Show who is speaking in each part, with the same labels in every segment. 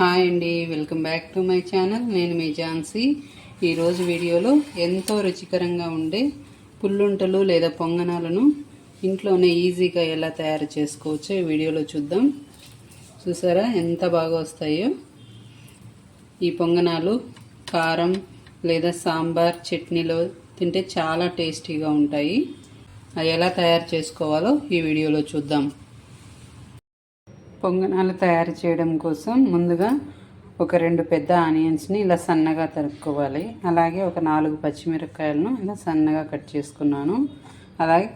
Speaker 1: Hi అండి welcome back to my channel. నేను మీ ఝాన్సీ. ఈరోజు వీడియోలో ఎంతో రుచికరంగా ఉండే పుల్లుంటలు లేదా పొంగనాలను ఇంట్లోనే ఈజీగా ఎలా తయారు చేసుకోవచ్చో ఈ వీడియోలో చూద్దాం. చూసారా ఎంత బాగా వస్తాయో? ఈ పొంగనాలు కారం లేదా సాంబార్ చట్నీలో తింటే చాలా టేస్టీగా ఉంటాయి. అవి ఎలా తయారు చేసుకోవాలో ఈ వీడియోలో చూద్దాం. పొంగనాలు తయారు చేయడం కోసం ముందుగా ఒక రెండు పెద్ద ఆనియన్స్ని ఇలా సన్నగా తరుక్కోవాలి. అలాగే ఒక నాలుగు పచ్చిమిరపకాయలను ఇలా సన్నగా కట్ చేసుకున్నాను. అలాగే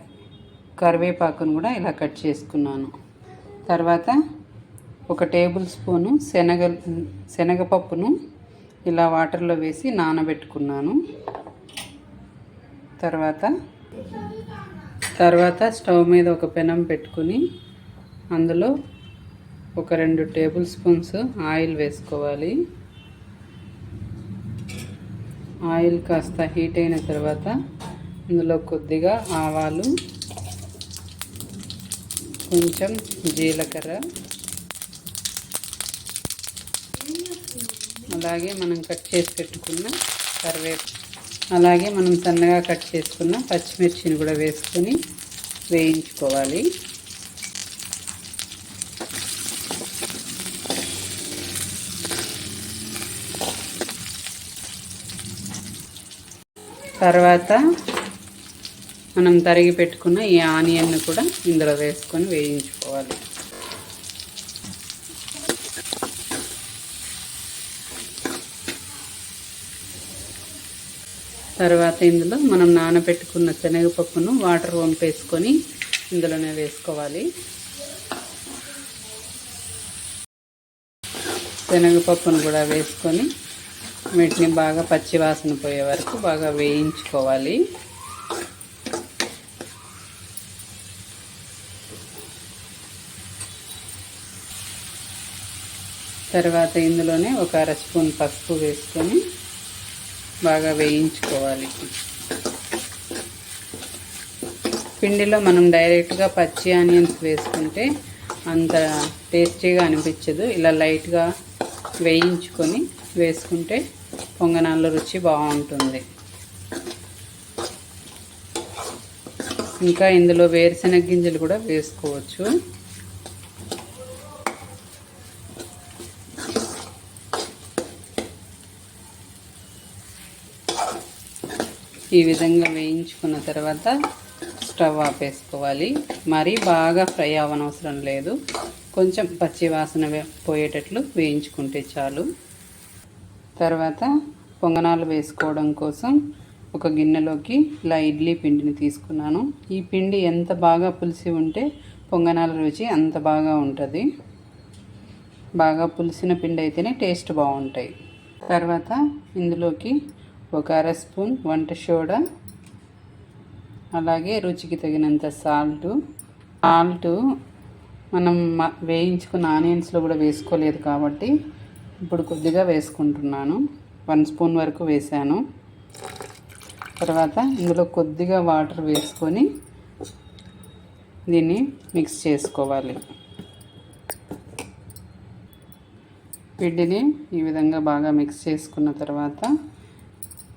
Speaker 1: కరివేపాకును కూడా ఇలా కట్ చేసుకున్నాను. తర్వాత ఒక టేబుల్ స్పూను శనగ శనగపప్పును ఇలా వాటర్లో వేసి నానబెట్టుకున్నాను. తర్వాత తర్వాత స్టవ్ మీద ఒక పెనం పెట్టుకుని అందులో ఒక రెండు టేబుల్ స్పూన్స్ ఆయిల్ వేసుకోవాలి. ఆయిల్ కాస్త హీట్ అయిన తర్వాత ఇందులో కొద్దిగా ఆవాలు కొంచెం జీలకర్ర. అలాగే మనం కట్ చేసి పెట్టుకున్న కరివేపు అలాగే మనం సన్నగా కట్ చేసుకున్న పచ్చిమిర్చిని కూడా వేసుకొని వేయించుకోవాలి. తర్వాత మనం తరిగి పెట్టుకున్న ఈ ఆనియన్ను కూడా ఇందులో వేసుకొని వేయించుకోవాలి. తర్వాత ఇందులో మనం నానబెట్టుకున్న శనగపప్పును వాటర్ వంపేసుకొని ఇందులోనే వేసుకోవాలి. శనగపప్పును కూడా వేసుకొని వీటిని బాగా పచ్చి వాసన పోయే వరకు బాగా వేయించుకోవాలి. తర్వాత ఇందులోనే ఒక అర స్పూన్ పసుపు వేసుకొని బాగా వేయించుకోవాలి. పిండిలో మనం డైరెక్ట్గా పచ్చి ఆనియన్స్ వేసుకుంటే అంత టేస్టీగా అనిపించదు. ఇలా లైట్గా వేయించుకొని వేసుకుంటే పొంగనాల రుచి బాగుంటుంది. ఇంకా ఇందులో వేరుశెనగ గింజలు కూడా వేసుకోవచ్చు. ఈ విధంగా వేయించుకున్న తర్వాత స్టవ్ ఆపేసుకోవాలి. మరీ బాగా ఫ్రై అవ్వనవసరం లేదు. కొంచెం పచ్చి వాసన పోయేటట్లు వేయించుకుంటే చాలు. తర్వాత పొంగనాలు వేసుకోవడం కోసం ఒక గిన్నెలోకి ఇలా ఇడ్లీ పిండిని తీసుకున్నాను. ఈ పిండి ఎంత బాగా పులిసి ఉంటే పొంగనాల రుచి అంత బాగా ఉంటుంది. బాగా పులిసిన పిండి అయితేనే టేస్ట్ బాగుంటాయి. తర్వాత ఇందులోకి ఒక అర స్పూన్ వంట సోడా అలాగే రుచికి తగినంత సాల్ట్. సాల్ట్ మనం వేయించుకున్న ఆనియన్స్లో కూడా వేసుకోలేదు కాబట్టి ఇప్పుడు కొద్దిగా వేసుకుంటున్నాను. వన్ స్పూన్ వరకు వేసాను. తర్వాత ఇందులో కొద్దిగా వాటర్ వేసుకొని దీన్ని మిక్స్ చేసుకోవాలి. పిండిని ఈ విధంగా బాగా మిక్స్ చేసుకున్న తర్వాత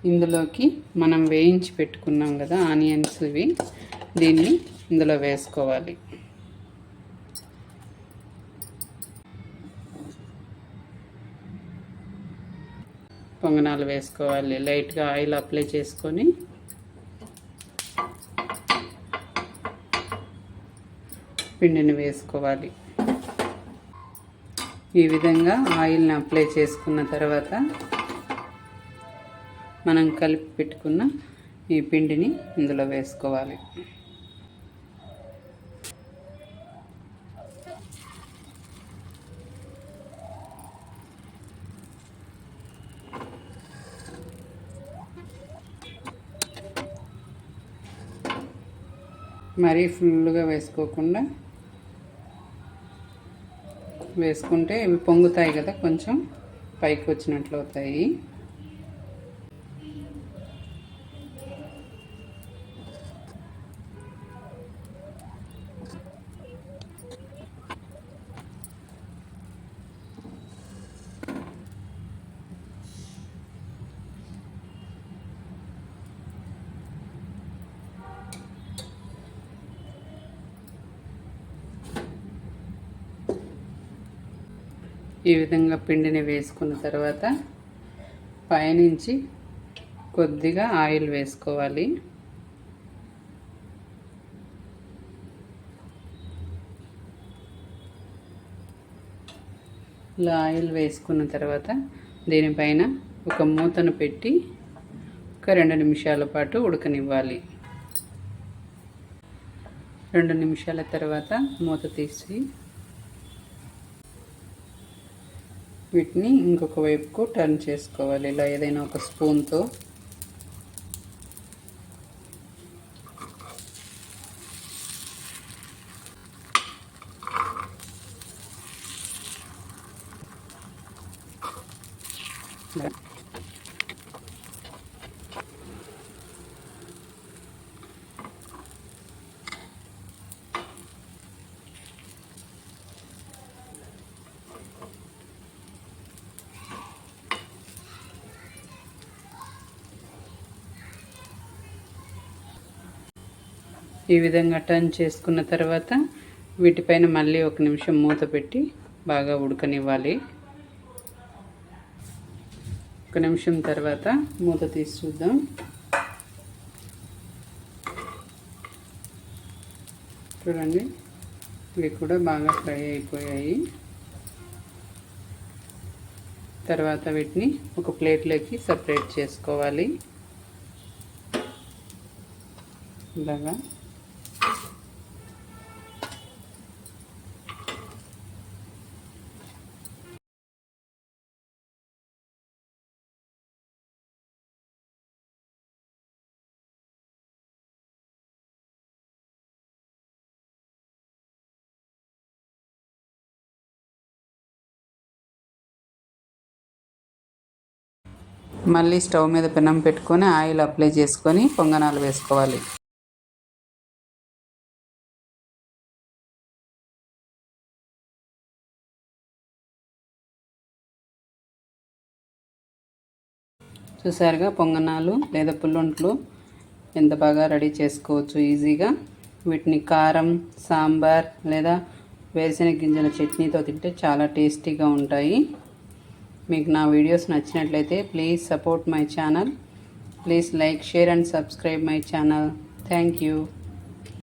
Speaker 1: ఇందులోకి మనం వేయించి పెట్టుకున్నాం కదా ఆనియన్స్ ఇవి. దీన్ని ఇందులో వేసుకోవాలి. పొంగనాలు వేసుకోవాలి. లైట్గా ఆయిల్ అప్లై చేసుకొని పిండిని వేసుకోవాలి. ఈ విధంగా ఆయిల్ని అప్లై చేసుకున్న తర్వాత మనం కలిపి పెట్టుకున్న ఈ పిండిని ఇందులో వేసుకోవాలి. మరీ ఫుల్గా వేసుకోకుండా వేసుకుంటే ఇవి పొంగుతాయి కదా కొంచెం పైకి వచ్చినట్లు అవుతాయి. ఈ విధంగా పిండిని వేసుకున్న తర్వాత పైనుంచి కొద్దిగా ఆయిల్ వేసుకోవాలి. ఇలా ఆయిల్ వేసుకున్న తర్వాత దీనిపైన ఒక మూతను పెట్టి ఒక రెండు నిమిషాల పాటు ఉడకనివ్వాలి. రెండు నిమిషాల తర్వాత మూత తీసి వీటిని ఇంకొక వైపుకు టర్న్ చేసుకోవాలి. ఇలా ఏదైనా ఒక స్పూన్తో ఈ విధంగా టర్న్ చేసుకున్న తర్వాత వీటిపైన మళ్ళీ ఒక నిమిషం మూత పెట్టి బాగా ఉడకనివ్వాలి. ఒక నిమిషం తర్వాత మూత తీసి చూద్దాం. చూడండి ఇవి కూడా బాగా ఫ్రై అయిపోయాయి. తర్వాత వీటిని ఒక ప్లేట్లోకి సపరేట్ చేసుకోవాలి. ఇలాగా. మళ్ళీ స్టవ్ మీద పెనం పెట్టుకొని ఆయిల్ అప్లై చేసుకొని పొంగనాలు వేసుకోవాలి. చూసారుగా పొంగనాలు లేదా పుల్లొంట్లు ఎంత బాగా రెడీ చేసుకోవచ్చు ఈజీగా. వీటిని కారం సాంబార్ లేదా వేరుశెనగ గింజల చట్నీతో తింటే చాలా టేస్టీగా ఉంటాయి. మీకు నా వీడియోస్ నచ్చినట్లయితే please support my channel please like share and subscribe my channel thank you